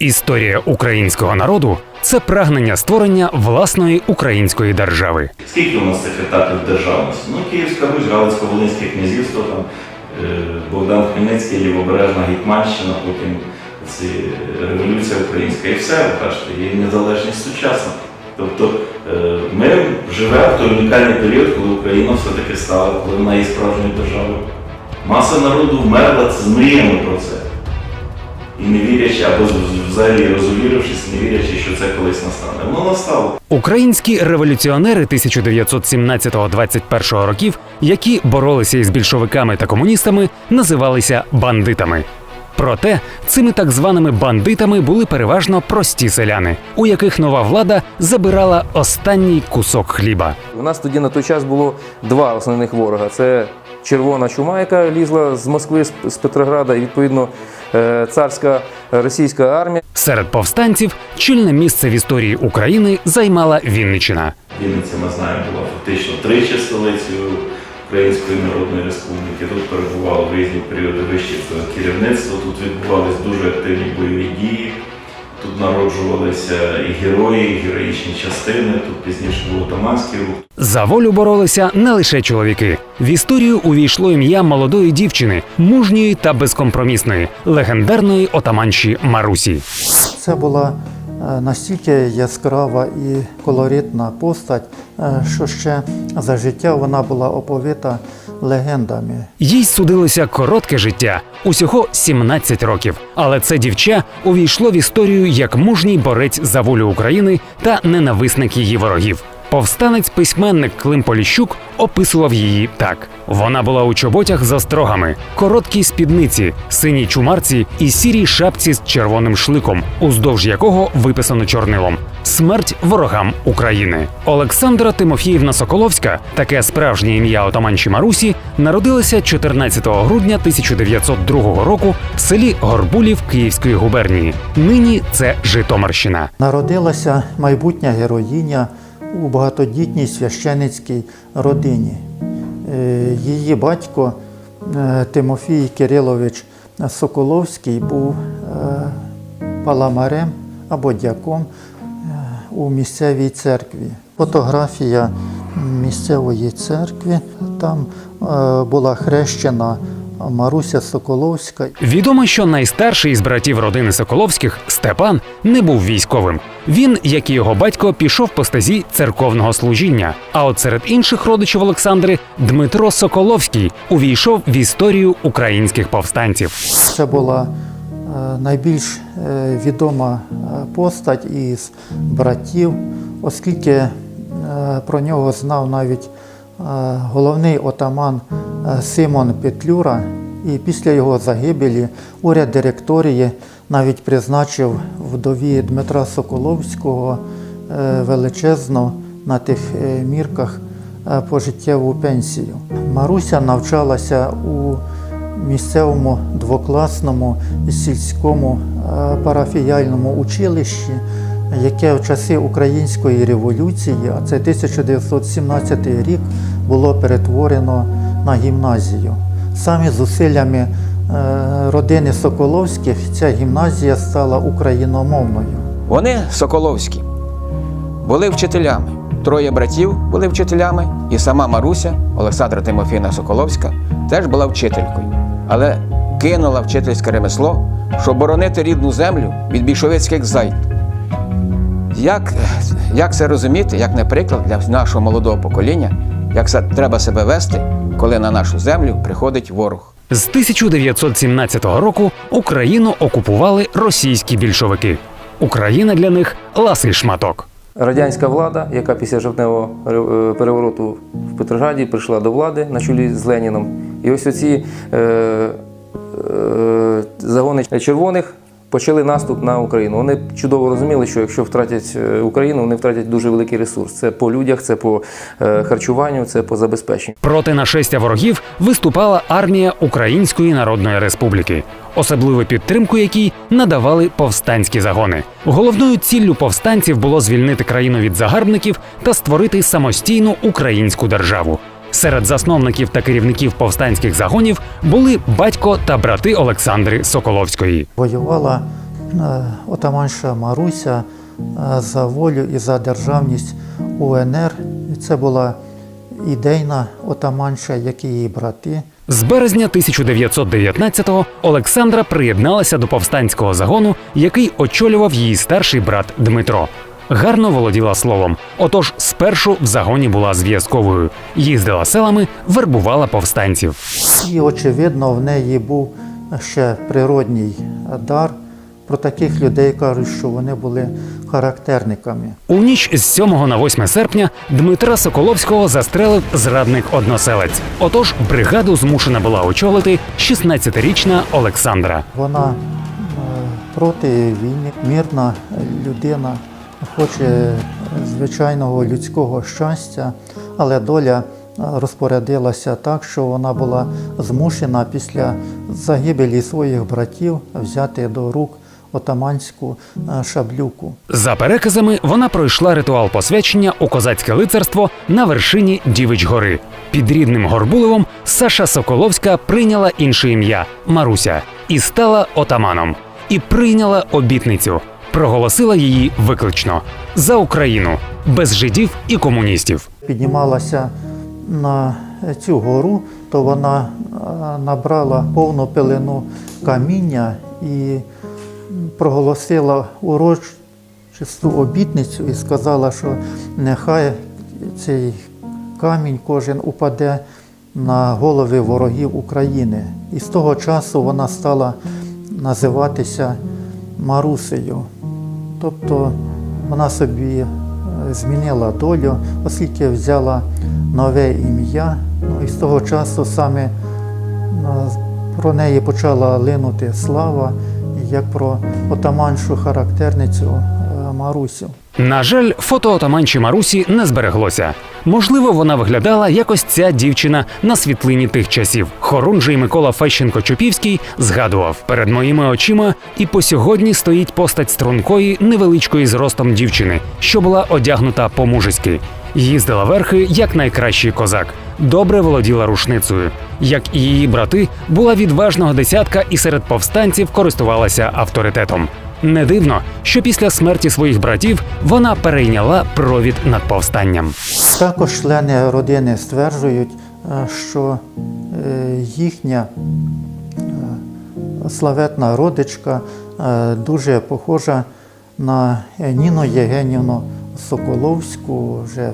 Історія українського народу це прагнення створення власної української держави. Скільки у нас цих етапів державності? Ну, Київська Русь, Галицько-Волинське князівство, там, е, Богдан Хмельницький, Лівобережна Гетьманщина, потім ці революція українська і все, кажете, і незалежність сучасна. Тобто е, ми живемо в той унікальний період, коли Україна все-таки стала, коли вона є справжньою державою. Маса народу вмерла це з мріями про це. І не вірячи, або взагалі розувірившись, не вірячи, що це колись настане. Воно настало. Українські революціонери 1917-21 років, які боролися із більшовиками та комуністами, називалися бандитами. Проте цими так званими бандитами були переважно прості селяни, у яких нова влада забирала останній кусок хліба. У нас тоді на той час було два основних ворога: це червона чума, яка лізла з Москви, з- Петрограда, і відповідно царська російська армія. Серед повстанців чільне місце в історії України займала Вінниччина. Вінниця, ми знаємо, була фактично тричі столицею Української Народної Республіки. Тут перебувало в різні періоди вище керівництва. тут відбувалися дуже активні бойові дії. Народжувалися і герої, і героїчні частини. Тут пізніше був отаманський рух. За волю боролися не лише чоловіки. В історію увійшло ім'я молодої дівчини, мужньої та безкомпромісної, легендарної отаманші Марусі. Це була е, настільки яскрава і колоритна постать, е, що ще за життя вона була оповита легендами. Їй судилося коротке життя, усього 17 років. Але це дівча увійшло в історію як мужній борець за волю України та ненависник її ворогів. Повстанець-письменник Клим Поліщук описував її так: вона була у чоботях за строгами, короткій спідниці, синій чумарці і сірій шапці з червоним шликом, уздовж якого виписано чорнилом. Смерть ворогам України. Олександра Тимофіївна Соколовська, таке справжнє ім'я отаманші Марусі, народилася 14 грудня 1902 року в селі Горбулів Київської губернії. Нині це Житомирщина. Народилася майбутня героїня у багатодітній священицькій родині. Е, Її батько е, Тимофій Кирилович Соколовський був е, паламарем або дяком у місцевій церкві. Фотографія місцевої церкви. Там була хрещена Маруся Соколовська. Відомо, що найстарший із братів родини Соколовських Степан не був військовим. Він, як і його батько, пішов по стезі церковного служіння. А от серед інших родичів Олександри Дмитро Соколовський увійшов в історію українських повстанців. Це була е, найбільш е, відома е, постать із братів, оскільки про нього знав навіть головний отаман е, Симон Петлюра. І після його загибелі уряд директорії навіть призначив вдові Дмитра Соколовського е, величезну на тих е, мірках пожиттєву пенсію. Маруся навчалася у місцевому двокласному сільському парафіяльному училищі, яке в часи Української революції, а це 1917 рік, було перетворено на гімназію. Самі зусиллями е, родини Соколовських ця гімназія стала україномовною. Вони Соколовські були вчителями. Троє братів були вчителями, і сама Маруся, Олександра Тимофіївна Соколовська, теж була вчителькою, але кинула вчительське ремесло, щоб боронити рідну землю від більшовицьких зайд. Як, як це розуміти, як не приклад для нашого молодого покоління, як це треба себе вести, коли на нашу землю приходить ворог? З 1917 року Україну окупували російські більшовики. Україна для них ласий шматок. Радянська влада, яка після жовтневого е, перевороту в Петрограді прийшла до влади на чолі з Леніном. І ось оці е, е, загони червоних почали наступ на Україну. Вони чудово розуміли, що якщо втратять е, Україну, вони втратять дуже великий ресурс. Це по людях, це по е, харчуванню, це по забезпеченню. Проти нашестя ворогів виступала армія Української Народної Республіки, особливу підтримку якій надавали повстанські загони. Головною ціллю повстанців було звільнити країну від загарбників та створити самостійну українську державу. Серед засновників та керівників повстанських загонів були батько та брати Олександри Соколовської. Воювала е, отаманша Маруся е, за волю і за державність УНР. Це була ідейна отаманша, як і її брати. З березня 1919-го Олександра приєдналася до повстанського загону, який очолював її старший брат Дмитро. Гарно володіла словом. Отож, спершу в загоні була зв'язковою. Їздила селами, вербувала повстанців. І, очевидно, в неї був ще природній дар. Про таких людей кажуть, що вони були характерниками. У ніч з 7 на 8 серпня Дмитра Соколовського застрелив зрадник односелець. Отож, бригаду змушена була очолити 16-річна Олександра. Вона е, проти війни, мирна людина, хоче звичайного людського щастя, але доля е, розпорядилася так, що вона була змушена після загибелі своїх братів взяти до рук отаманську е, шаблюку. За переказами, вона пройшла ритуал посвячення у козацьке лицарство на вершині Дівич гори. Під рідним Горбулевом Саша Соколовська прийняла інше ім'я Маруся і стала отаманом. І прийняла обітницю. Проголосила її виклично за Україну без жидів і комуністів. піднімалася на цю гору, то вона е, набрала повну пилину каміння і проголосила урочисту обітницю і сказала, що нехай цей камінь кожен упаде на голови ворогів України. І з того часу вона стала називатися Марусею. Тобто вона собі е, змінила долю, оскільки взяла нове ім'я. Ну, і з того часу саме е, про неї почала линути слава, як про отаманшу характерницю е, Марусю. На жаль, фото отаманчі Марусі не збереглося. Можливо, вона виглядала як ось ця дівчина на світлині тих часів. Хорунжий Микола Фещенко Чупівський згадував перед моїми очима, і по сьогодні стоїть постать стрункої, невеличкої зростом дівчини, що була одягнута по-мужеськи. Їздила верхи як найкращий козак, добре володіла рушницею. Як і її брати, була відважного десятка і серед повстанців користувалася авторитетом. Не дивно, що після смерті своїх братів вона перейняла провід над повстанням. Також члени родини стверджують, е, що е, їхня е, славетна родичка дуже похожа на Ніну Єгенівну Соколовську, вже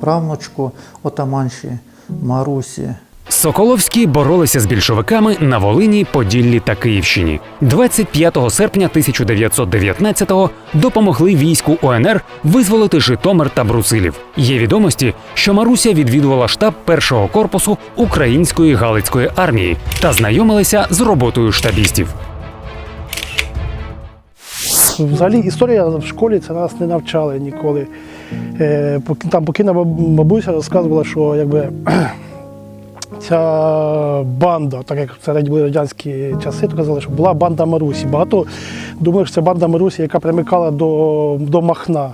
правнучку отаманші Марусі. Соколовські боролися з більшовиками на Волині, Поділлі та Київщині. 25 серпня 1919-го допомогли війську УНР визволити Житомир та Брусилів. Є відомості, що Маруся відвідувала штаб першого корпусу української галицької армії та знайомилася з роботою штабістів. Взагалі історія в школі це нас не навчали ніколи. Е, Там покійна бабуся розказувала, що якби ця банда, так як це були радянські часи, то казали, що була банда Марусі. Багато думали, що це банда Марусі, яка примикала до, до Махна.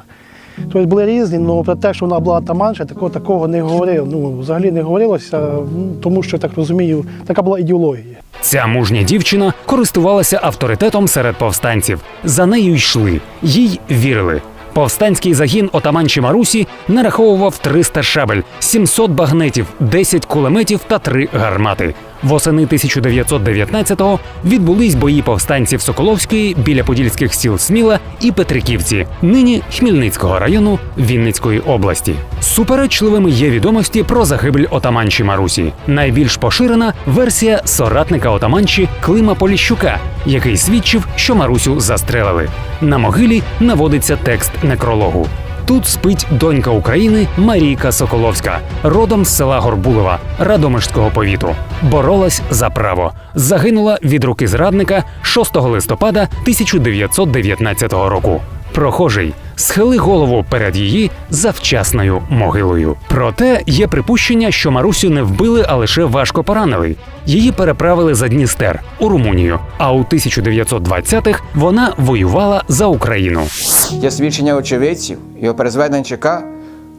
Тобто були різні, але про те, що вона була таманша, такого, такого не говорили. Ну, взагалі не говорилося, ну, тому що, так розумію, така була ідеологія. Ця мужня дівчина користувалася авторитетом серед повстанців. За нею йшли, їй вірили. Повстанський загін отаманчі Марусі нараховував 300 шабель, 700 багнетів, 10 кулеметів та 3 гармати. Восени 1919-го відбулись бої повстанців Соколовської біля подільських сіл Сміла і Петриківці, нині Хмільницького району Вінницької області. Суперечливими є відомості про загибель отаманчі Марусі. Найбільш поширена версія соратника отаманчі Клима Поліщука, який свідчив, що Марусю застрелили. На могилі наводиться текст некрологу. Тут спить донька України Марійка Соколовська, родом з села Горбулева Радомишського повіту. Боролась за право. Загинула від руки зрадника 6 листопада 1919 року. Прохожий схили голову перед її завчасною могилою. Проте є припущення, що Марусю не вбили, а лише важко поранили. Її переправили за Дністер у Румунію. А у 1920-х вона воювала за Україну. Є свідчення очевидців і оперезведенчика,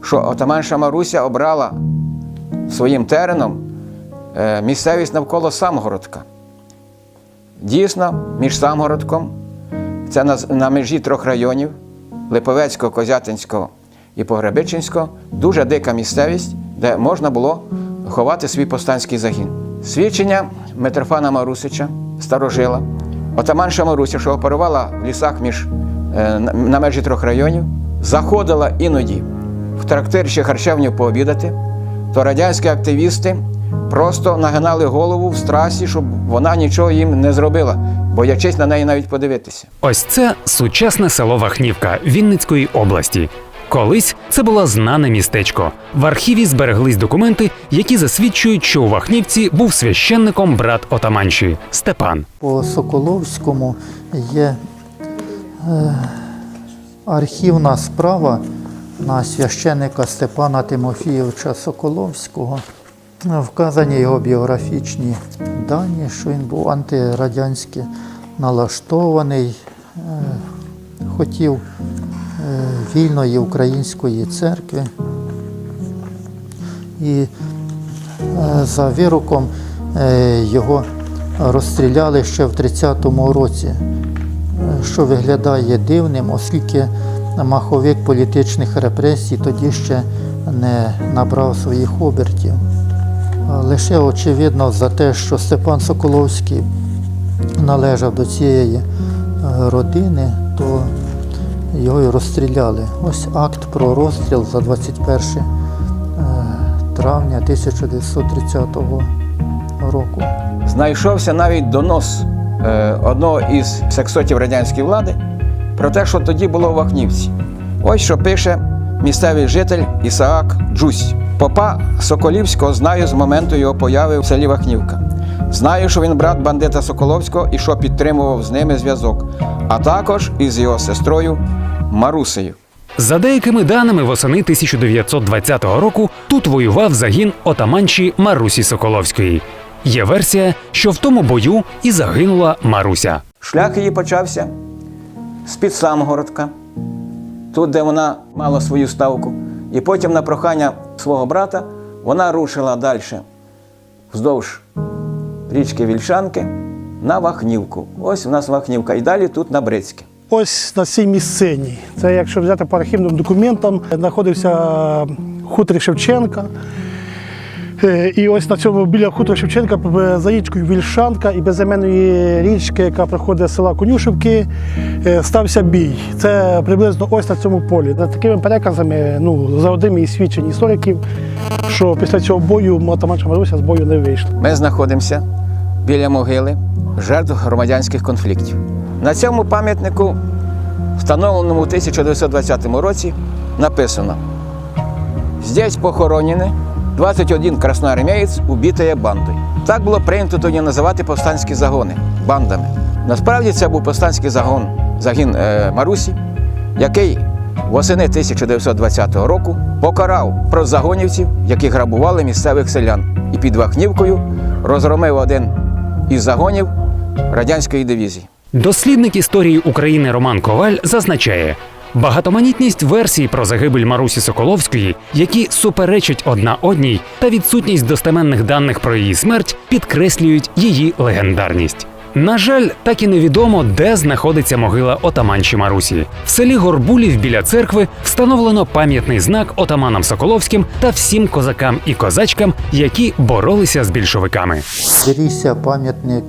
що отаманша Маруся обрала своїм тереном е, місцевість навколо Самгородка. Дійсно, між Самгородком це на, на межі трьох районів Липовецького, Козятинського і Погребичинського, дуже дика місцевість, де можна було ховати свій повстанський загін. Свідчення Митрофана Марусича, старожила, отаманша Маруся, що оперувала в лісах між, е, на- на межі трьох районів, заходила іноді в трактир чи харчевню пообідати, то радянські активісти просто нагинали голову в страсі, щоб вона нічого їм не зробила, боячись на неї навіть подивитися. Ось це сучасне село Вахнівка Вінницької області. Колись це було знане містечко. В архіві збереглись документи, які засвідчують, що у Вахнівці був священником брат отаманші Степан. По Соколовському є е, архівна справа на священника Степана Тимофійовича Соколовського. Вказані його біографічні дані, що він був антирадянськи налаштований, е, хотів е, вільної української церкви. І е, за вироком його розстріляли ще в 30-му році, що виглядає дивним, оскільки маховик політичних репресій тоді ще не набрав своїх обертів. Лише очевидно за те, що Степан Соколовський належав до цієї е, родини, то його і розстріляли. Ось акт про розстріл за 21 е, травня 1930 року. Знайшовся навіть донос е, одного із сексотів радянської влади про те, що тоді було в Вахнівці. Ось що пише місцевий житель Ісаак Джусь. Попа Соколівського знаю з моменту його появи в селі Вахнівка. Знаю, що він брат бандита Соколовського і що підтримував з ними зв'язок, а також із його сестрою Марусею. За деякими даними, восени 1920 року тут воював загін отаманші Марусі Соколовської. Є версія, що в тому бою і загинула Маруся. Шлях її почався з-під самогородка, тут, де вона мала свою ставку. І потім, на прохання свого брата, вона рушила далі вздовж річки Вільшанки на Вахнівку. Ось у нас Вахнівка. І далі тут на Брицьке. Ось на цій місцині. Це якщо взяти по архівним документам, знаходився хутор Шевченка. Е, І ось на цьому біля хутора Шевченка за річкою Вільшанка і безіменної річки, яка проходить з села Конюшівки, е, стався бій. Це приблизно ось на цьому полі. За такими переказами, ну, за одними із свідчень істориків, що після цього бою Матаманча Маруся з бою не вийшла. Ми знаходимося біля могили жертв громадянських конфліктів. На цьому пам'ятнику, встановленому у 1920 році, написано: Здесь похоронені 21 красноармієць, убитые бандою. Так було прийнято тоді називати повстанські загони бандами. Насправді це був повстанський загон, загін е, Марусі, який восени 1920 року покарав прозагонівців, які грабували місцевих селян, і під Вахнівкою розгромив один із загонів радянської дивізії. Дослідник історії України Роман Коваль зазначає. Багатоманітність версій про загибель Марусі Соколовської, які суперечать одна одній, та відсутність достеменних даних про її смерть підкреслюють її легендарність. На жаль, так і невідомо, де знаходиться могила отаманші Марусі. В селі Горбулів біля церкви встановлено пам'ятний знак отаманам Соколовським та всім козакам і козачкам, які боролися з більшовиками. Зберігся пам'ятник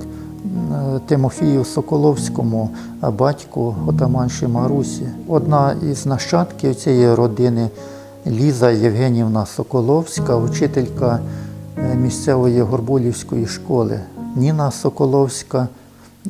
Тимофію Соколовському, батьку отаманші Марусі. Одна із нащадків цієї родини Ліза Євгенівна Соколовська, учителька е, місцевої Горбулівської школи. Ніна Соколовська,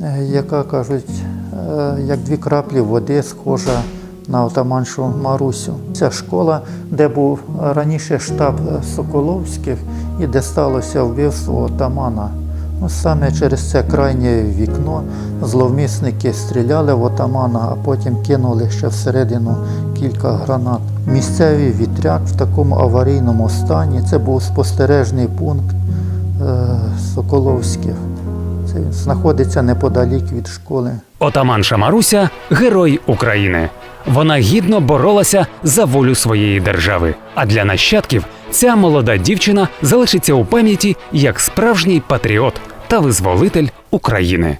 е, яка кажуть, е, як дві краплі води, схожа на отаманшу Марусю. Ця школа, де був раніше штаб Соколовських і де сталося вбивство отамана. Ну, саме через це крайнє вікно зловмисники стріляли в отамана, а потім кинули ще всередину кілька гранат. Місцевий вітряк в такому аварійному стані. Це був спостережний пункт е, Соколовських. Це знаходиться неподалік від школи. Отаманша Маруся герой України. Вона гідно боролася за волю своєї держави. А для нащадків ця молода дівчина залишиться у пам'яті як справжній патріот та визволитель України.